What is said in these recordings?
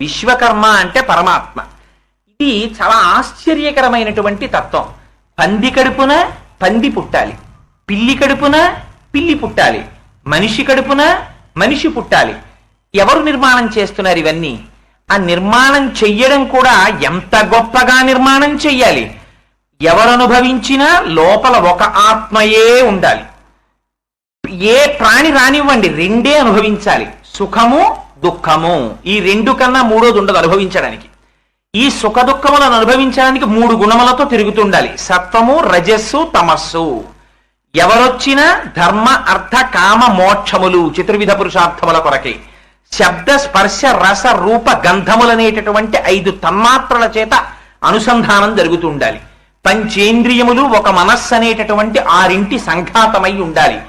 విశ్వకర్మ అంటే పరమాత్మ. ఇది చాలా ఆశ్చర్యకరమైనటువంటి తత్వం. పంది కడుపున పంది పుట్టాలి. పిల్లి కడుపున పిల్లి పుట్టాలి. మనిషి కడుపున మనిషి పుట్టాలి. ఎవరు నిర్మాణం చేస్తున్నారు ఇవన్నీ? ఆ నిర్మాణం చెయ్యడం కూడా ఎంత గొప్పగా నిర్మాణం చెయ్యాలి? ఎవరు అనుభవించినా లోపల ఒక ఆత్మయే ఉండాలి. ఏ ప్రాణి రానివ్వండి రెండే అనుభవించాలి. సుఖము దుఃఖము ఈ రెండు కన్నా మూడోది ఉండదు అనుభవించడానికి. ఈ సుఖ దుఃఖములను అనుభవించడానికి మూడు గుణములతో తిరుగుతుండాలి. సత్వము రజస్సు తమస్సు. ఎవరొచ్చినా ధర్మ అర్థ కామ మోక్షములు చతుర్విధ పురుషార్థముల కొరకే. శబ్ద స్పర్శ రస రూప గంధములనేటటువంటి ఐదు తన్మాత్రల చేత అనుసంధానం జరుగుతూ ఉండాలి పంచేంద్రియములు ఒక మనస్సు అనేటటువంటి ఆరింటి సంఘాతమై ఉండాలి.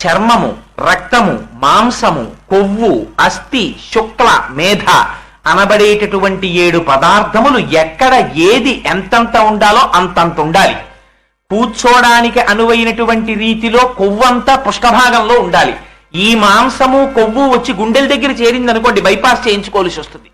చర్మము రక్తము మాంసము కొవ్వు అస్థి శుక్ల మేధ అనబడేటటువంటి ఏడు పదార్థములు ఎక్కడ ఏది ఎంతంత ఉండాలో అంతంత ఉండాలి. కూర్చోడానికి అనువైనటువంటి రీతిలో కొవ్వంతా పుష్కభాగంలో ఉండాలి. ఈ మాంసము కొవ్వు వచ్చి గుండెల దగ్గర చేరింది అనుకోండి బైపాస్ చేయించుకోవాల్సి వస్తుంది.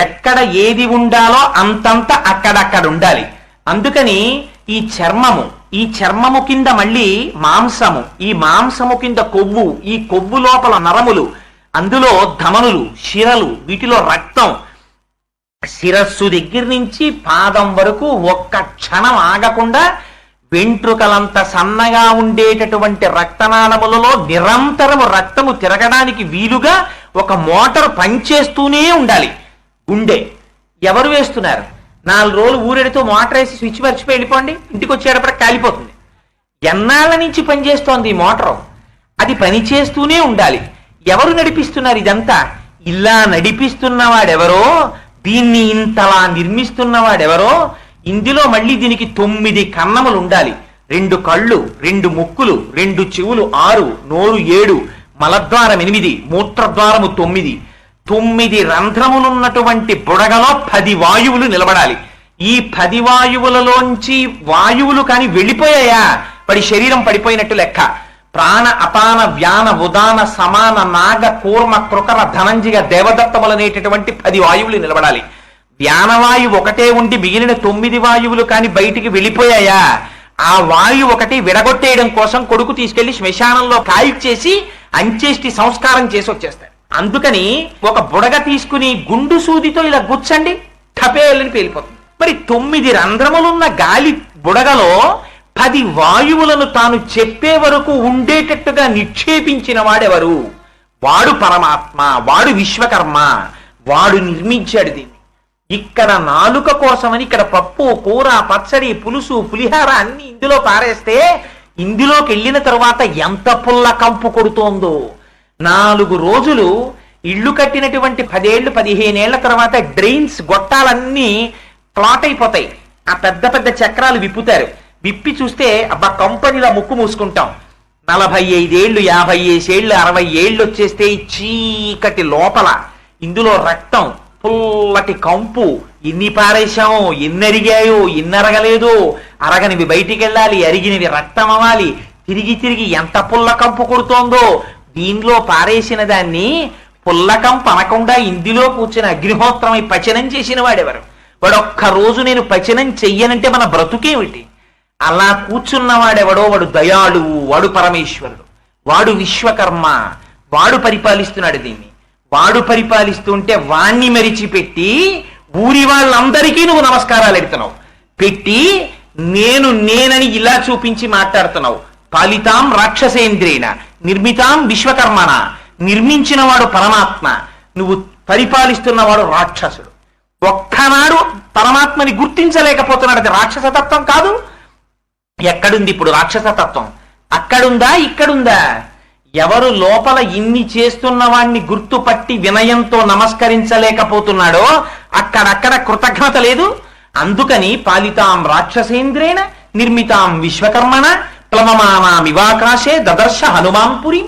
ఎక్కడ ఏది ఉండాలో అంతంత అక్కడక్కడ ఉండాలి. అందుకని ఈ చర్మము ఈ చర్మము కింద మళ్ళీ మాంసము ఈ మాంసము కింద కొవ్వు ఈ కొవ్వు లోపల నరములు అందులో ధమనులు శిరలు వీటిలో రక్తం. శిరస్సు దగ్గర నుంచి పాదం వరకు ఒక్క క్షణం ఆగకుండా వెంట్రుకలంత సన్నగా ఉండేటటువంటి రక్తనాళములలో నిరంతరము రక్తము తిరగడానికి వీలుగా ఒక మోటార్ పనిచేస్తూనే ఉండాలి. గుండె. ఎవరు వేస్తున్నారు? నాలుగు రోజులు ఊరెడితో మోటార్ వేసి స్విచ్ మర్చిపోయి వెళ్ళిపోండి. ఇంటికి వచ్చేటప్పటికి కాలిపోతుంది. ఎన్నాళ్ళ నుంచి పనిచేస్తోంది ఈ మోటార్? అది పని చేస్తూనే ఉండాలి. ఎవరు నడిపిస్తున్నారు ఇదంతా? ఇలా నడిపిస్తున్నవాడెవరో? దీన్ని ఇంతలా నిర్మిస్తున్నవాడెవరో? ఇందులో మళ్ళీ దీనికి తొమ్మిది కన్నములు ఉండాలి. రెండు కళ్ళు రెండు ముక్కులు రెండు చెవులు ఆరు నోరు ఏడు మలద్వారం ఎనిమిది మూత్రద్వారము తొమ్మిది. తొమ్మిది రంధ్రములున్నటువంటి బుడగలో పది వాయువులు నిలబడాలి. ఈ పది వాయువులలోంచి వాయువులు కాని వెళ్ళిపోయాయా? పడి శరీరం పడిపోయినట్టు లెక్క. ప్రాణ అపాన వ్యాన ఉదాన సమాన నాగ కూర్మ కృకర ధనంజిగ దేవదత్తములనేటటువంటి పది వాయువులు నిలబడాలి. వ్యానవాయువు ఒకటే ఉండి మిగిలిన తొమ్మిది వాయువులు కాని బయటికి వెళ్ళిపోయాయా? ఆ వాయువు ఒకటి విడగొట్టేయడం కోసం కొడుకు తీసుకెళ్ళి శ్మశానంలో కాల్చేసి అంచేష్టి సంస్కారం చేసి వచ్చేస్తాయి అందుకని ఒక బుడగ తీసుకుని గుండు సూదితో ఇలా గుచ్చండి టపేలని పేలిపోతుంది. మరి తొమ్మిది రంధ్రములున్న గాలి బుడగలో పది వాయువులను తాను చెప్పే వరకు ఉండేటట్టుగా నిక్షేపించిన వాడెవరు? వాడు పరమాత్మ వాడు విశ్వకర్మ వాడు నిర్మించాడు దీన్ని. ఇక్కడ నాలుక కోసమని ఇక్కడ పప్పు కూర పచ్చడి పులుసు పులిహార అన్ని ఇందులో పారేస్తే ఇందులోకి వెళ్ళిన తర్వాత ఎంత పుల్ల కంపు కొడుతోందో. నాలుగు రోజులు ఇల్లు కట్టినటువంటి పదేళ్ళు పదిహేనేళ్ళ తర్వాత డ్రైన్స్ గొట్టాలన్నీ క్లాట్ అయిపోతాయి. ఆ పెద్ద పెద్ద చక్రాలు విప్పుతారు. విప్పి చూస్తే అబ్బా కంపెనీలో ముక్కు మూసుకుంటాం. నలభై ఐదేళ్ళు యాభై ఏళ్ళు అరవై ఏళ్ళు వచ్చేస్తే చీకటి లోపల ఇందులో రక్తం పుల్లటి కంపు. ఇన్ని పారేశాము ఎన్ని అరిగాయో? ఎన్ని అరగలేదు? అరగనివి బయటికి వెళ్ళాలి అరిగినవి రక్తం అవ్వాలి. తిరిగి తిరిగి ఎంత పుల్ల కంపు కొడుతోందో దీనిలో పారేసిన దాన్ని పుల్లకం పనకుండా ఇందులో కూర్చుని అగ్నిహోత్రమై పచనం చేసిన వాడెవరు? వాడు ఒక్క రోజు నేను పచనం చెయ్యనంటే మన బ్రతుకేమిటి? అలా కూర్చున్నవాడెవడో వాడు దయాళువు వాడు పరమేశ్వరుడు. వాడు విశ్వకర్మ వాడు పరిపాలిస్తున్నాడు దీన్ని. వాడు పరిపాలిస్తుంటే వాణ్ణి మరిచిపెట్టి ఊరి వాళ్ళందరికీ నువ్వు నమస్కారాలు ఎడుతున్నావు. పెట్టి నేను నేనని ఇలా చూపించి మాట్లాడుతున్నావు. పాలితాం రాక్షసేంద్రేణ. నిర్మితాం విశ్వకర్మణ నిర్మించినవాడు పరమాత్మ నువ్వు పరిపాలిస్తున్నవాడు రాక్షసుడు. ఒక్కనాడు పరమాత్మని గుర్తించలేకపోతున్నాడు. అది రాక్షసతత్వం కాదు. ఎక్కడుంది ఇప్పుడు రాక్షసతత్వం? అక్కడుందా ఇక్కడుందా? ఎవరు లోపల ఇన్ని చేస్తున్న వాణ్ణి గుర్తుపట్టి వినయంతో నమస్కరించలేకపోతున్నాడో అక్కడక్కడ కృతజ్ఞత లేదు. అందుకని పాలితాం రాక్షసేంద్రేణ నిర్మితాం విశ్వకర్మణ ప్లవమానామివాకాశే దదర్శ హనుమాంపురి